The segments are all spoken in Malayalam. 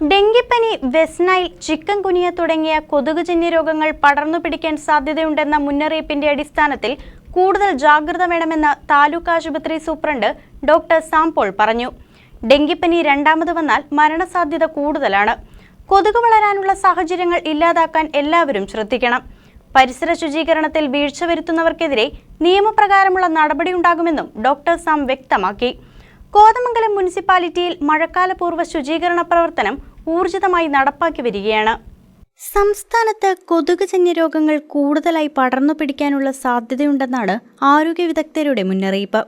ഡെങ്കിപ്പനി വെസ്നൈൽ ചിക്കൻ കുനിയ തുടങ്ങിയ കൊതുകുജന്യ രോഗങ്ങൾ പടർന്നു പിടിക്കാൻ സാധ്യതയുണ്ടെന്ന മുന്നറിയിപ്പിന്റെ അടിസ്ഥാനത്തിൽ കൂടുതൽ ജാഗ്രത വേണമെന്ന് താലൂക്ക് ആശുപത്രി സൂപ്രണ്ട് ഡോക്ടർ സാംപോൾ പറഞ്ഞു. ഡെങ്കിപ്പനി രണ്ടാമത് വന്നാൽ മരണസാധ്യത കൂടുതലാണ്. കൊതുക് വളരാനുള്ള സാഹചര്യങ്ങൾ ഇല്ലാതാക്കാൻ എല്ലാവരും ശ്രദ്ധിക്കണം. പരിസര ശുചീകരണത്തിൽ വീഴ്ച വരുത്തുന്നവർക്കെതിരെ നിയമപ്രകാരമുള്ള നടപടിയുണ്ടാകുമെന്നും ഡോക്ടർ സാം വ്യക്തമാക്കി. കോതമംഗലം മുനിസിപ്പാലിറ്റിയിൽ മഴക്കാലപൂർവ ശുചീകരണ പ്രവർത്തനം ഊർജിതമായി നടപ്പാക്കി വരികയാണ്. സംസ്ഥാനത്ത് കൊതുകുജന്യ രോഗങ്ങൾ കൂടുതലായി പടർന്നു പിടിക്കാനുള്ള സാധ്യതയുണ്ടെന്നാണ് ആരോഗ്യ വിദഗ്ധരുടെ മുന്നറിയിപ്പ്.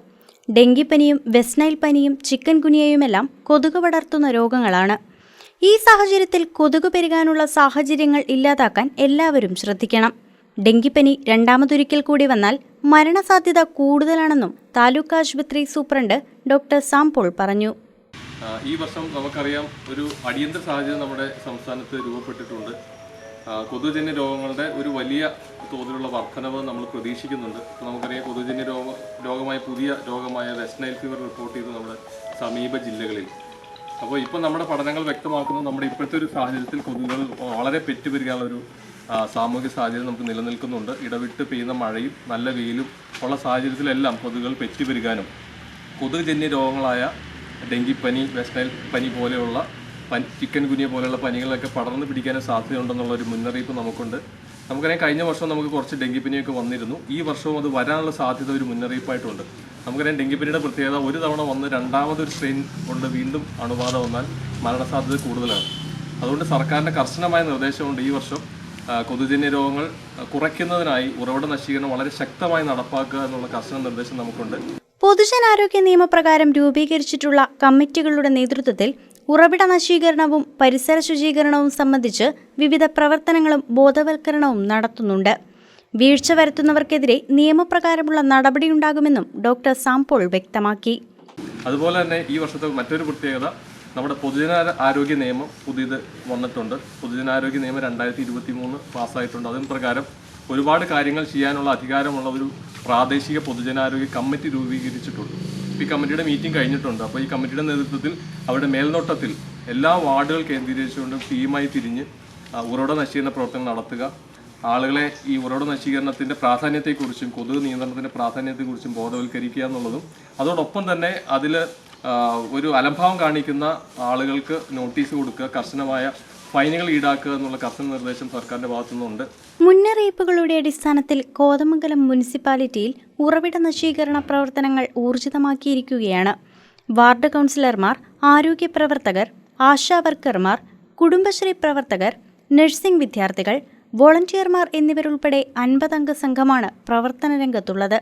ഡെങ്കിപ്പനിയും വെസ്നൈൽ പനിയും ചിക്കൻ ഗുനിയയുമെല്ലാം കൊതുക് പടർത്തുന്ന രോഗങ്ങളാണ്. ഈ സാഹചര്യത്തിൽ കൊതുക് പെരുകാനുള്ള സാഹചര്യങ്ങൾ ഇല്ലാതാക്കാൻ എല്ലാവരും ശ്രദ്ധിക്കണം. ഡെങ്കിപ്പനി രണ്ടാമതൊരിക്കൽ കൂടി വന്നാൽ മരണസാധ്യത കൂടുതലാണെന്നും താലൂക്ക് ആശുപത്രി സൂപ്രണ്ട് ഡോക്ടർ സാംപോൾ പറഞ്ഞു. ഈ വർഷം നമുക്കറിയാം ഒരു അടിയന്തര സാഹചര്യം നമ്മുടെ സംസ്ഥാനത്ത് രൂപപ്പെട്ടിട്ടുണ്ട്. കൊതുജന്യ രോഗങ്ങളുടെ ഒരു വലിയ തോതിലുള്ള വർധനവ് നമ്മൾ പ്രതീക്ഷിക്കുന്നുണ്ട്. നമുക്കറിയാം കൊതുജന്യ രോഗ രോഗമായ പുതിയ രോഗമായ വെസ്റ്റ്നൈൽ ഫീവർ റിപ്പോർട്ട് ചെയ്തു നമ്മുടെ സമീപ ജില്ലകളിൽ. അപ്പോൾ ഇപ്പോൾ നമ്മുടെ പഠനങ്ങൾ വ്യക്തമാക്കുന്നത് നമ്മുടെ ഇപ്പോഴത്തെ ഒരു സാഹചര്യത്തിൽ കൊതുകുകൾ വളരെ പെറ്റുപെരുകാനുള്ള ഒരു ആ, സാമൂഹിക സാഹചര്യം നമുക്ക് നിലനിൽക്കുന്നുണ്ട്. ഇടവിട്ട് പെയ്യുന്ന മഴയും നല്ല വെയിലും ഉള്ള സാഹചര്യത്തിലെല്ലാം കൊതുകുകൾ പെറ്റുപെരുകാനും കൊതുകുജന്യ രോഗങ്ങളായ ഡെങ്കിപ്പനി വെസ്റ്റൈൽ പനി പോലെയുള്ള പനി ചിക്കൻ കുനിയ പോലെയുള്ള പനികളൊക്കെ പടർന്നു പിടിക്കാനും സാധ്യതയുണ്ടെന്നുള്ള ഒരു മുന്നറിയിപ്പ് നമുക്കുണ്ട്. നമുക്കറിയാം കഴിഞ്ഞ വർഷം നമുക്ക് കുറച്ച് ഡെങ്കിപ്പനിയൊക്കെ വന്നിരുന്നു. ഈ വർഷവും അത് വരാനുള്ള സാധ്യത ഒരു മുന്നറിയിപ്പായിട്ടുണ്ട്. നമുക്കറിയാം ഡെങ്കിപ്പനിയുടെ പ്രത്യേകത ഒരു തവണ വന്ന് രണ്ടാമതൊരു സ്ട്രെയിൻ കൊണ്ട് വീണ്ടും അണുബാധ വന്നാൽ മരണസാധ്യത കൂടുതലാണ്. അതുകൊണ്ട് സർക്കാരിന്റെ കർശനമായ നിർദ്ദേശമുണ്ട് ഈ വർഷം കൊതുജന്യ രോഗങ്ങൾ കുറയ്ക്കുന്നതിനായി ഉറവിട നശീകരണം വളരെ ശക്തമായി നടപ്പാക്കുക എന്നുള്ള കർശന നിർദ്ദേശം നമുക്കുണ്ട്. പൊതുജനാരോഗ്യ നിയമപ്രകാരം രൂപീകരിച്ചിട്ടുള്ള കമ്മിറ്റികളുടെ നേതൃത്വത്തിൽ ഉറവിട നശീകരണവും പരിസര ശുചീകരണവും സംബന്ധിച്ച് വിവിധ പ്രവർത്തനങ്ങളും ബോധവൽക്കരണവും നടത്തുന്നുണ്ട്. വീഴ്ച വരുത്തുന്നവർക്കെതിരെ നിയമപ്രകാരമുള്ള നടപടിയുണ്ടാകുമെന്നും ഡോക്ടർ സാംപോൾ വ്യക്തമാക്കി. അതുപോലെ തന്നെ ഈ വർഷത്തെ മറ്റൊരു പ്രത്യേകത നമ്മുടെ പൊതുജന ആരോഗ്യ നിയമം പുതിയത് വന്നിട്ടുണ്ട്. പൊതുജനാരോഗ്യ നിയമം രണ്ടായിരത്തി ഇരുപത്തി മൂന്ന് പാസ്സായിട്ടുണ്ട്. അതിന് പ്രകാരം ഒരുപാട് കാര്യങ്ങൾ ചെയ്യാനുള്ള അധികാരമുള്ള ഒരു പ്രാദേശിക പൊതുജനാരോഗ്യ കമ്മിറ്റി രൂപീകരിച്ചിട്ടുണ്ട്. ഈ കമ്മിറ്റിയുടെ മീറ്റിംഗ് കഴിഞ്ഞിട്ടുണ്ട്. അപ്പോൾ ഈ കമ്മിറ്റിയുടെ നേതൃത്വത്തിൽ അവരുടെ മേൽനോട്ടത്തിൽ എല്ലാ വാർഡുകൾ കേന്ദ്രീകരിച്ചുകൊണ്ട് ടീമായി തിരിഞ്ഞ് ഉറവിട നശീകരണ പ്രവർത്തനം നടത്തുക. ആളുകളെ ഈ ഉറവിട നശീകരണത്തിന്റെ പ്രാധാന്യത്തെക്കുറിച്ചും കൊതുക് നിയന്ത്രണത്തിന്റെ പ്രാധാന്യത്തെക്കുറിച്ചും ബോധവൽക്കരിക്കുക എന്നുള്ളതും അതോടൊപ്പം തന്നെ അതിൽ ഒരു അലംഭാവം കാണിക്കുന്ന ആളുകൾക്ക് നോട്ടീസ് കൊടുക്കുക കർശനമായ ഫൈനുകൾ ഈടാക്കുക എന്നുള്ള കർശന നിർദ്ദേശം സർക്കാരിന്റെ ഭാഗത്തു നിന്നുണ്ട് മുന്നറിയിപ്പുകളുടെ അടിസ്ഥാനത്തിൽ കോതമംഗലം മുനിസിപ്പാലിറ്റിയിൽ ഉറവിട നശീകരണ പ്രവർത്തനങ്ങൾ ഊർജിതമാക്കിയിരിക്കുകയാണ്. വാർഡ് കൗൺസിലർമാർ ആരോഗ്യ പ്രവർത്തകർ ആശാ വർക്കർമാർ കുടുംബശ്രീ പ്രവർത്തകർ നഴ്സിംഗ് വിദ്യാർത്ഥികൾ വോളണ്ടിയർമാർ എന്നിവരുൾപ്പെടെ അൻപതംഗ സംഘമാണ് പ്രവർത്തന രംഗത്തുള്ളത്.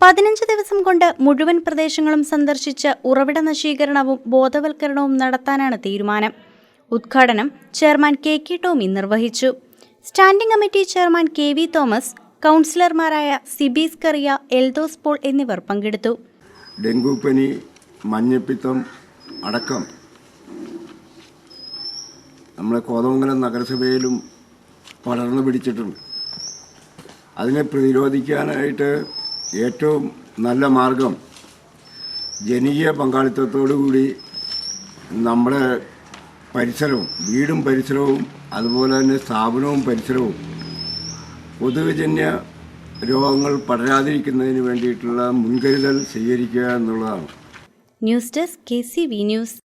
പതിനഞ്ച് ദിവസം കൊണ്ട് മുഴുവൻ പ്രദേശങ്ങളും സന്ദർശിച്ച് ഉറവിട നശീകരണവും ബോധവൽക്കരണവും നടത്താനാണ് തീരുമാനം. ഉദ്ഘാടനം ചെയർമാൻ കെ കെ ടോമി നിർവഹിച്ചു. Standing committee chairman K V Thomas കൗൺസിലർമാരായ സിബീസ് കറിയ എൽദോസ് പോൾ എന്നിവർ പങ്കെടുത്തു. ഡെങ്കുപ്പനി മഞ്ഞപ്പിത്തം അടക്കം നമ്മളെ കോതമംഗലം നഗരസഭയിലും പടർന്നു പിടിച്ചിട്ടുണ്ട്. അതിനെ പ്രതിരോധിക്കാനായിട്ട് ഏറ്റവും നല്ല മാർഗം ജനകീയ പങ്കാളിത്തത്തോടുകൂടി നമ്മുടെ പരിസരവും വീടും പരിസരവും അതുപോലെ തന്നെ സ്ഥാപനവും പരിസരവും കൊതുകുജന്യ രോഗങ്ങൾ പടരാതിരിക്കുന്നതിന് വേണ്ടിയിട്ടുള്ള മുൻകരുതൽ സ്വീകരിക്കുക എന്നുള്ളതാണ്. News desk K C V news.